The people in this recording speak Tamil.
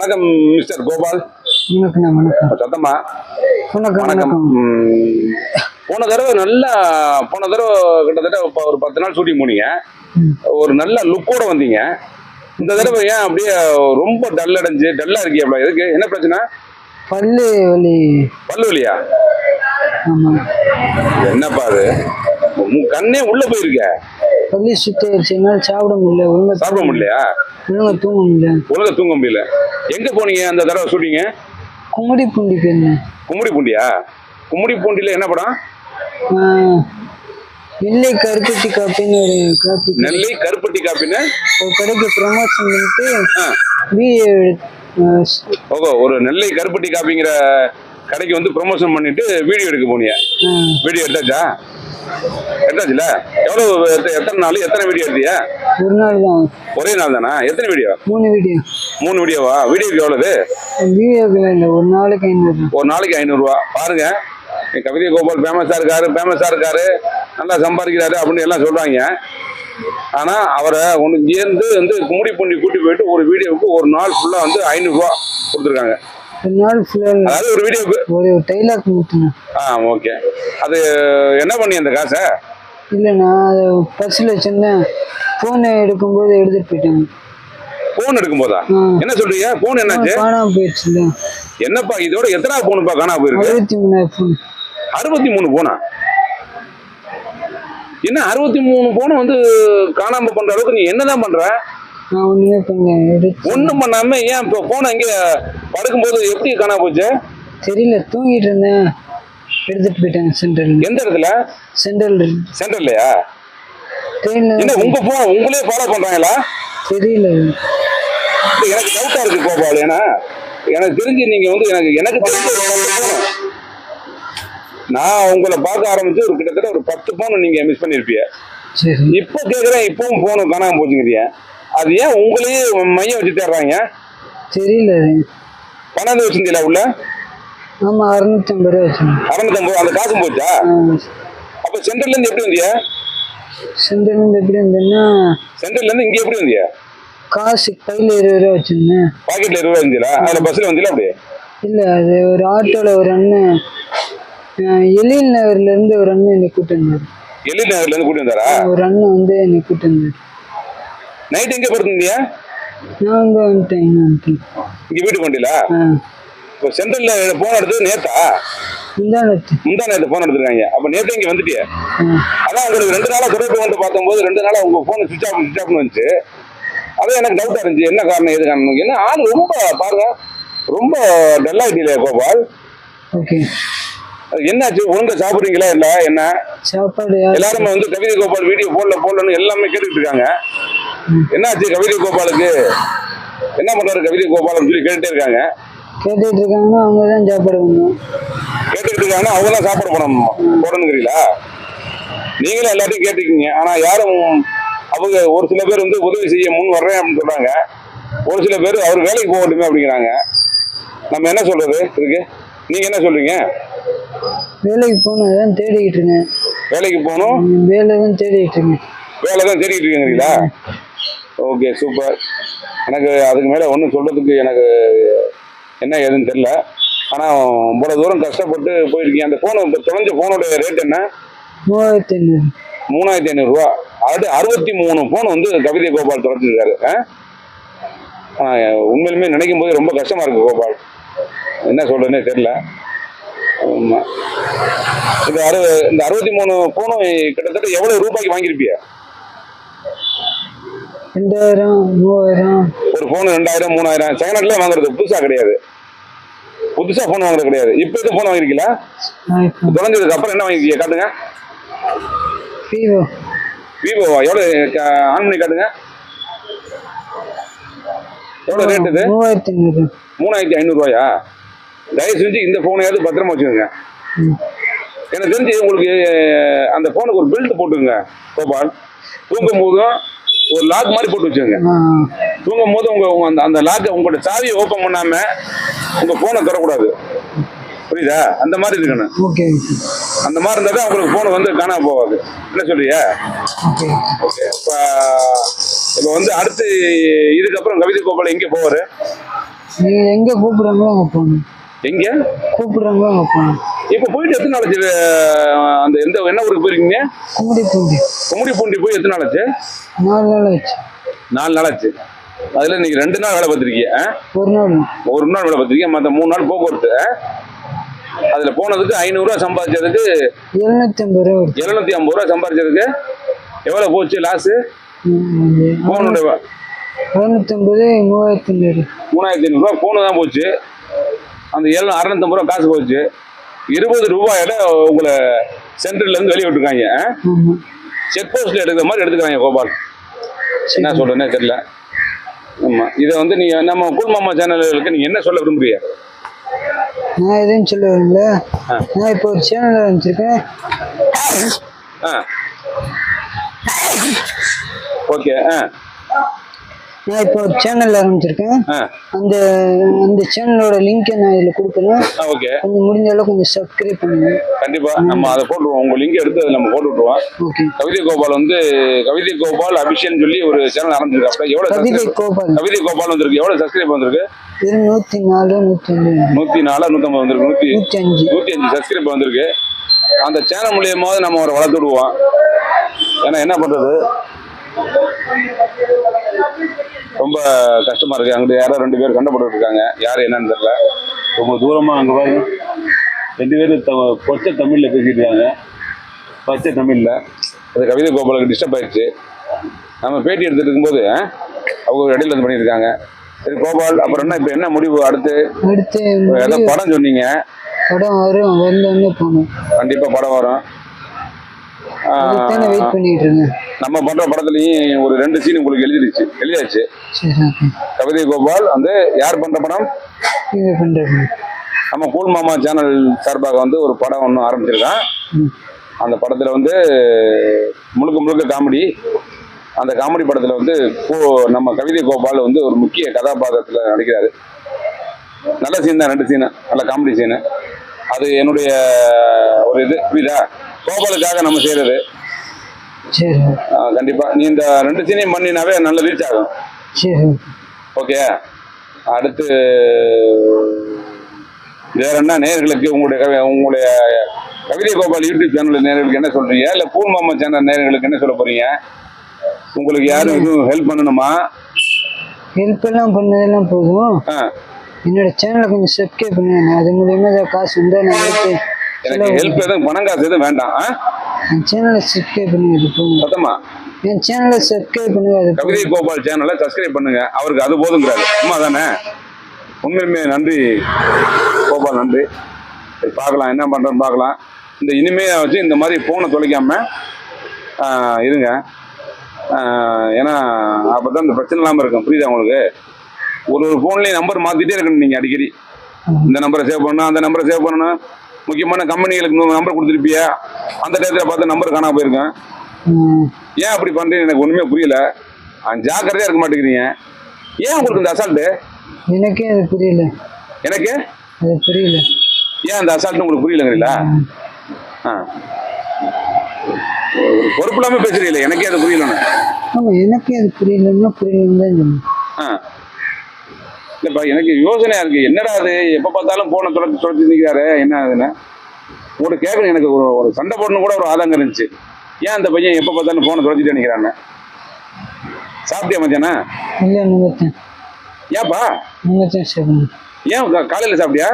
வணக்கம் மிஸ்டர் கோபால். வணக்கம். வணக்கம். போன தடவை நல்லா போன தடவை கிட்டத்தட்ட ஒரு பத்து நாள் ஷூட்டிங் போனீங்க. ஒரு நல்ல லுக்கோட வந்தீங்க. இந்த தடவை ஏன் அப்படியே ரொம்ப டல் அடைஞ்சு டல்லா இருக்கீங்க எதுக்கு? என்ன பிரச்சனை? பல்லு வலி. பல்லு வலியா? என்னப்பா அது? கண்ணே உள்ள போயிருக்க. பல்லு சுத்திடுச்சு என்னால் சாப்பிட முடியல ஒழுங்கா சாப்பிட முடியலையா? ஒழுங்கா தூங்க முடியல. ஒழுங்கா தூங்க முடியல. எங்க போனீங்க? அந்த தடவை ஷூட்டிங்க குமரி பூண்டி போயிருந்தேன். கும்முடி பூண்டியா? கும்முடி பூண்டியில என்ன படம்? நெல்லை கருப்பட்டி காப்பின்னு ஒரு காப்பி. நெல்லை கருப்பட்டி காப்பின்னு? ஒரு கடைக்கு ப்ரமோஷன் பண்ணிட்டு. வீடியோ ஓகோ ஒரு நெல்லை கருப்பட்டி காப்பிங்கிற கடைக்கு வந்து ப்ரொமோஷன் பண்ணிட்டு வீடியோ எடுக்க போனீங்க வீடியோ எடுத்தாச்சா? எடுத்தாச்சுல எவ்வளவு எத்த- எத்தனை நாள் எத்தனை வீடியோ எடுத்தீங்க? ஒரு நாள் தான். ஒரே நாள் தானா? எத்தனை வீடியோ மூணு வீடியோ மூணு வீடியோவா வீடியோக்கு எவ்வளவு? வீடியோக்கு ஒரு நாளைக்கு ஐநூறு. ஒரு நாளைக்கு ஐநூறுரூவா பாருங்க. கவிதை கோபால் ஃபேமஸா இருக்காரு ஃபேமஸா இருக்காரு. நல்லா சம்பாதிக்கிறாரு அப்படின்னு எல்லாம் சொல்றாங்க. ஆனா அவரை ஒன்று இங்கேருந்து வந்து கும்முடி பூண்டி கூட்டி போயிட்டு ஒரு வீடியோவுக்கு ஒரு நாள் ஃபுல்லா வந்து ஐநூறுரூவா கொடுத்துருக்காங்க. ஃபுல்லாக அதாவது ஒரு வீடியோக்கு ஒரு டைலாக் மட்டும் ஆ ஓகே அது என்ன பண்ணி அந்த காசை? இல்லை நான் அதை பர்ஸில் வச்சிருந்தேன். ஃபோனை எடுக்கும்போது எடுத்துட்டு போயிட்டாங்க. போன் எடுக்கும்போதா. என்ன சொல்றீங்க? போன் என்னாச்சு? காணாம போயிடுச்சுல என்னப்பா இதோட எத்தனை போனுப்பா காணா போயிருக்கு? அறுபத்தி மூணாயிரம் ஃபோன் அறுபத்தி மூணு போனா என்ன அறுபத்தி மூணு போனை வந்து காணாம பண்ற அளவுக்கு நீ என்னதான் பண்ற? நான் பண்ணேன் எடுத்து ஒண்ணும் பண்ணாம ஏன் இப்போ போனை இங்க படுக்கும்போது எப்படி காணாம போச்சு? தெரியல தூங்கிட்டு இருந்தேன். எடுத்துட்டு போயிட்டாங்க சென்ட்ரல் எந்த இடத்துல? சென்ட்ரல் சென்டர்லையா என்ன உங்க போன் உங்களே ஃபாலோ பண்றாங்களா? தெரியல. எனக்கு டவுட்டா இருக்கு கோபால். ஏன்னா எனக்கு தெரிஞ்சு நீங்க வந்து எனக்கு எனக்கு தெரிஞ்சு. நான் உங்களை பார்க்க ஆரம்பிச்சு ஒரு கிட்டத்தட்ட ஒரு பத்து போன் நீங்க மிஸ் பண்ணிருப்பீங்க. இப்போ கேக்குறேன் இப்பவும் போன் காணாம போச்சுங்கிறீங்க அது ஏன் உங்களையே மையம் வச்சு தேடுறாங்க? தெரியல. பணம் வச்சிருந்தீங்களா உள்ள? ஆமாம் அறுநூத்தி ஐம்பது ரூபா வச்சுருந்தேன். அறுநூத்தம்பது அந்த காசும் போச்சா? அப்ப சென்ட்ரல்ல இருந்து எப்படி வந்தியா? சென்ட்ரல் எப்படி இருந்தேன்னா சென்ட்ரல்ல இருந்து இங்க எப்படி வந்தியா? காசு கையில் இருபது ரூபா வச்சுருந்தேன். பாக்கெட்ல இருபது ரூபா இருந்தீங்களா அதுல பஸ்ல வந்தீங்களா அப்படியே இல்லை அது ஒரு ஆட்டோவில் ஒரு அண்ணன் எழில் நகர்லேருந்து ஒரு அண்ணன் என்னை கூட்டு வந்தார். எல்லை நகர்ல இருந்து கூட்டி வந்தாரா? ஒரு அண்ணன் வந்து என்னை கூட்டு வந்தார். நைட் எங்க படுத்திருந்தீங்க நான் வந்து வந்துட்டேன் இங்க வீட்டுக்கு வண்டியில? இப்போ சென்ட்ரல்ல போன் எடுத்தது நேத்தா? முந்தா நேத்து போன் எடுத்திருக்காங்க. அப்ப நேத்து இங்க வந்துட்டியா. அதான் உங்களுக்கு ரெண்டு நாளா தொடர்பு வந்து பார்த்தம்போது ரெண்டு நாளா உங்க போன் சுவிச் ஆஃப் சுவிச் ஆஃப்னு வந்துச்சு. அதான் எனக்கு டவுட்டா இருந்துச்சு. என்ன காரணம் எது காரணம்? என்ன ஆள் ரொம்ப பாருங்க ரொம்ப டல்லாயிட்டீங்களே கோபால். ஓகே. அது என்னாச்சு? ஒழுங்கா சாப்பிடுறீங்களா இல்ல? என்ன? சாப்பாடு எல்லாருமே வந்து கவிதை கோபால் வீடியோ போடல போடலன்னு எல்லாமே கேட்டுட்டு இருக்காங்க. என்னாச்சு கவிதை கோபாலுக்கு என்ன பண்றாரு கவிதை கோபால்னு சொல்லி கேட்டுட்டே இருக்காங்க. கேட்டுட்டு இருக்காங்கன்னா அவங்க தான் சாப்பாடு பண்ணுவோம் கேட்டுக்கிட்டு இருக்காங்கன்னா அவங்க தான் சாப்பாடு போடணும் போடணுங்கிறீங்களா? நீங்களும் எல்லாத்தையும் கேட்டுக்கீங்க. ஆனா யாரும் அவங்க ஒரு சில பேர் வந்து உதவி செய்ய முன் வர்றேன் அப்படின்னு சொல்றாங்க. ஒரு சில பேர் அவர் வேலைக்கு போகட்டுமே அப்படிங்கிறாங்க. நம்ம என்ன சொல்றது? இதுக்கு நீங்க என்ன சொல்றீங்க? வேலைக்கு போகணும் அதான் தேடிக்கிட்டு இருக்கேன். வேலைக்கு போகணும். வேலை தான் தேடிக்கிட்டு இருக்கேன். வேலை தான் தேடிட்டு இருக்கீங்களா ஓகே சூப்பர் எனக்கு அதுக்கு மேலே ஒன்றும் சொல்றதுக்கு எனக்கு என்ன ஏதுன்னு தெரியல. ஆனால் இவ்வளோ தூரம் கஷ்டப்பட்டு போயிருக்கீங்க. அந்த ஃபோனு இப்போ தொலைஞ்ச ஃபோனோட ரேட் என்ன? மூவாயிரத்தி ஐநூறு. மூணாயிரத்தி ஐநூறுரூவா அது அறுபத்தி மூணு ஃபோன் வந்து கவிதை கோபால் ஆனால் உண்மையிலுமே நினைக்கும் போது ரொம்ப கஷ்டமா இருக்கு கோபால். என்ன சொல்றதுன்னே தெரியல. ஆமா. இந்த அறு இந்த அறுபத்தி மூணு ஃபோனும் கிட்டத்தட்ட எவ்வளவு ரூபாய்க்கு வாங்கியிருப்பிய? ரெண்டாயிரம் மூவாயிரம். ஒரு ஃபோன் ரெண்டாயிரம் மூணாயிரம். செகண்ட்ல வாங்குறது புதுசா கிடையாது. புதுசா ஃபோன் வாங்குறது கிடையாது. இப்போ எதுவும் ஃபோன் வாங்கிருக்கீங்களா தொலைஞ்சதுக்கு அப்புறம் என்ன வாங்கிருக்கீங்க? காட்டுங்க. விவோ விவோவா எவ்வளோ ஆன் பண்ணி காட்டுங்க. எவ்வளோ ரேட் இது? மூவாயிரத்தி ஐநூறு. மூணாயிரத்தி ஐநூறுரூவாயா தயவு செஞ்சு இந்த ஃபோனையாவது பத்திரமா வச்சுக்கோங்க. எனக்கு தெரிஞ்சு உங்களுக்கு அந்த ஃபோனுக்கு ஒரு பெல்ட் போட்டுங்க கோபால். தூங்கும் போதும் ஒரு லாக் மாதிரி போட்டு வச்சுக்கோங்க. ஆ. தூங்கும் போது உங்க அந்த அந்த லாக்கை உங்களோட சாவியை ஓப்பன் பண்ணாம உங்க போனை தரக்கூடாது புரியுதா? அந்த மாதிரி இருக்கணும். அந்த மாதிரி இருந்தா தான் உங்களுக்கு போன் வந்து காணாம போகாது. என்ன சொல்றியா ஓகே. இப்போ இப்போ வந்து அடுத்து இதுக்கப்புறம் கவிதை கோபால் எங்கே போவாரு? எங்க கூப்பிடுறாங்களோ அங்க போகணும் எங்க? போகணும் இப்போ போயிட்டு எத்தனை நாள் ஆச்சு அஹ், அந்த எந்த என்ன ஊருக்கு போயிருக்கீங்க? கும்படி பூண்டி. கும்மிடி பூண்டி போய் எத்தனை நாள் ஆச்சு நாலு நாள் ஆச்சு. நாலு நாள் ஆச்சு அதுல இன்னைக்கு ரெண்டு நாள் வேலை பார்த்துருக்கீங்க? ஒரு நாள். ஒரு நாள் வேலை பார்த்துருக்கீங்க மற்ற மூணு நாள் போக்குவரத்து? அதுல போனதுக்கு ஐநூறுரூவா சம்பாதிச்சதுக்கு எழுநூத்தி ஐம்பது ரூபா எழுநூத்தி ஐம்பது ரூபா சம்பாதிச்சதுக்கு எவ்வளவு போச்சு லாஸு போனுடைய எழுநூத்தி ஐம்பது மூவாயிரத்தி ஐநூறு. மூணாயிரத்தி ஐநூறுரூவா போனு தான் போச்சு. அந்த ஏழு அறுநூத்தம்பது ரூபா காசு போச்சு. இருபது ரூபாயில உங்களை சென்டர்ல இருந்து வெளியே விட்டுருக்காங்க. செக் போஸ்ட்ல எடுக்கிற மாதிரி எடுத்துக்கிறாங்க கோபால். என்ன சொல்றேன்னே தெரியல. ஆமா. இதை வந்து நீங்க நம்ம கூழ்மாமா சேனலுக்கு நீங்க என்ன சொல்ல விரும்புறீங்க? நான் எதுவும் சொல்ல ஆ. நான் இப்போ ஒரு சேனல் ஆரம்பிச்சிருக்கேன் ஓகே ஆ. நான் இப்போ ஒரு சேனல் ஆரம்பிச்சிருக்கேன். அந்த அந்த சேனலோட லிங்கை நான் இதில் கொடுக்குறேன் ஓகே கொஞ்சம் முடிஞ்ச அளவுக்கு கொஞ்சம் சப்ஸ்கிரைப் பண்ணுங்க. கண்டிப்பா. நம்ம அதை போட்டுருவோம். உங்க லிங்க் எடுத்து அதில் நம்ம போட்டு விட்டுருவோம் கவிதை கோபால் வந்து கவிதை கோபால் அபிஷன் சொல்லி ஒரு சேனல் ஆரம்பிச்சிருக்காப்ல எவ்வளவு கவிதை கோபால். கவிதை கோபால் வந்திருக்கு. எவ்வளவு சப்ஸ்கிரைப் வந்திருக்கு? நூற்றி நாலு நூற்றி அஞ்சு நூத்தி நாலு நூத்தம்பது வந்திருக்கு. நூத்தி அஞ்சு நூத்தி அஞ்சு சப்ஸ்கிரைப் வந்திருக்கு. அந்த சேனல் மூலியமாவது நம்ம அவரை வளர்த்து விடுவோம். ஏன்னா என்ன பண்றது? ரொம்ப கஷ்டமா இருக்கு. அங்கிட்டு யாரோ ரெண்டு பேர் சண்டை போட்டுட்டு இருக்காங்க யாரு என்னன்னு தெரியல. ரொம்ப தூரமா அங்க பாருங்க. ரெண்டு பேரும் த- கொச்சை தமிழ்ல பேசிட்டு இருக்காங்க பச்சை தமிழ்ல. அது கவிதை கோபாலுக்கு டிஸ்டர்ப் ஆயிடுச்சு. நம்ம பேட்டி எடுத்துட்டு இருக்கும்போது அவங்க இடையில வந்து பண்ணியிருக்காங்க. சரி கோபால் அப்புறம் என்ன இப்போ என்ன முடிவு அடுத்து? அடுத்து ஏதோ படம் சொன்னீங்க. படம் வரும் வந்தோடனே போகணும். கண்டிப்பா படம் வரும் ஆ, அதுதானே வெயிட் பண்ணிட்டு இருக்கேன் நம்ம பண்ற படத்துலயும் ஒரு ரெண்டு சீன் உங்களுக்கு எழுதிருச்சு எழுதியாச்சு. கவிதை கோபால் வந்து யார் பண்ற படம்? நம்ம கூல் மாமா சேனல் சார்பாக வந்து ஒரு படம் ஒன்று ஆரம்பிச்சிருக்கான். அந்த படத்துல வந்து முழுக்க முழுக்க காமெடி. அந்த காமெடி படத்துல வந்து நம்ம கவிதை கோபால் வந்து ஒரு முக்கிய கதாபாத்திரத்துல நடிக்கிறாரு. நல்ல சீன் தான் ரெண்டு சீனு நல்ல காமெடி சீனு அது என்னுடைய ஒரு இது. புரியுதா? கோபாலுக்காக நம்ம செய்யறது. கண்டிப்பா. நீ இந்த ரெண்டு சீனையும் பண்ணினாவே நல்ல ரீச் ஆகும். ஓகே அடுத்து வேற என்ன நேயர்களுக்கு உங்களுடைய உங்களுடைய கவிதை கோபால் யூடியூப் சேனல் நேயர்களுக்கு என்ன சொல்றீங்க? இல்ல பூல் மாமா சேனல் நேயர்களுக்கு என்ன சொல்ல போறீங்க? உங்களுக்கு யாரும் எதுவும் ஹெல்ப் பண்ணணுமா? ஹெல்ப் எல்லாம் பண்ணதெல்லாம் போதும். என்னோட சேனலை கொஞ்சம் சப்ஸ்கிரைப் பண்ணுங்க. அது மூலியமா ஏதாவது காசு வந்தால் நான் எனக்கு ஹெல்ப் எதுவும் பணம் காசு எதுவும் வேண்டாம்? என் சேனலை சப்ஸ்கிரைப் பண்ணுங்க அது போதும். சத்தமா? என் சேனலை சப்ஸ்கிரைப் பண்ணுங்க அது. கவிதை கோபால் சேனலை சப்ஸ்கிரைப் பண்ணுங்க. அவருக்கு அது போதுங்கிறாரு. சும்மா தானே? உண்மையுமே நன்றி. கோபால் நன்றி. பார்க்கலாம் என்ன பண்றோன்னு பார்க்கலாம். இந்த இனிமையை வச்சு இந்த மாதிரி போனை தொலைக்காம இருங்க. ஏன்னா அப்பதான் இந்த பிரச்சனை இல்லாமல் இருக்கும். புரியுதா உங்களுக்கு? ஒரு ஒரு ஃபோன்லேயும் நம்பர் மாத்திட்டே இருக்கணும் நீங்க அடிக்கடி. இந்த நம்பரை சேவ் பண்ணணும் அந்த நம்பரை சேவ் பண்ணணும். முக்கியமான கம்பெனிகளுக்கு நம்பர் கொடுத்துருப்பியா? அந்த டயத்தில் பார்த்து நம்பர் காணாம போயிருக்கேன். ஏன் அப்படி பண்றீங்க? எனக்கு ஒண்ணுமே புரியல. ஜாக்கிரதையா இருக்க மாட்டேங்கிறீங்க. ஏன் உங்களுக்கு இந்த அசால்ட்டு எனக்கே அது புரியல. எனக்கு? அது புரியல. ஏன் அந்த அசால்ட் உங்களுக்கு புரியலங்கிறீங்களா? பொறுப்பு இல்லாம பேசுறீங்களே எனக்கே அது புரியலன்னு. ஆமா எனக்கே அது புரியலன்னா புரியலன்னு தான் இல்லப்பா எனக்கு யோசனையா இருக்கு. என்னடா அது எப்ப பார்த்தாலும் போனை துரத்து துரத்தி நிற்கிறாரு என்ன ஆகுதுன்னு உங்கள்கிட்ட கேட்கணும் எனக்கு ஒரு ஒரு சண்டை போடணும் கூட ஒரு ஆதங்கம் இருந்துச்சு. ஏன் அந்த பையன் எப்ப பார்த்தாலும் போனை துரத்திட்டு நிற்கிறான்னு சாப்பிட்டியா மத்தியானம்? இல்லை நினைத்தேன் ஏன்பா? நினைத்தேன் சரி ஏன் காலையில சாப்பிட்டியா?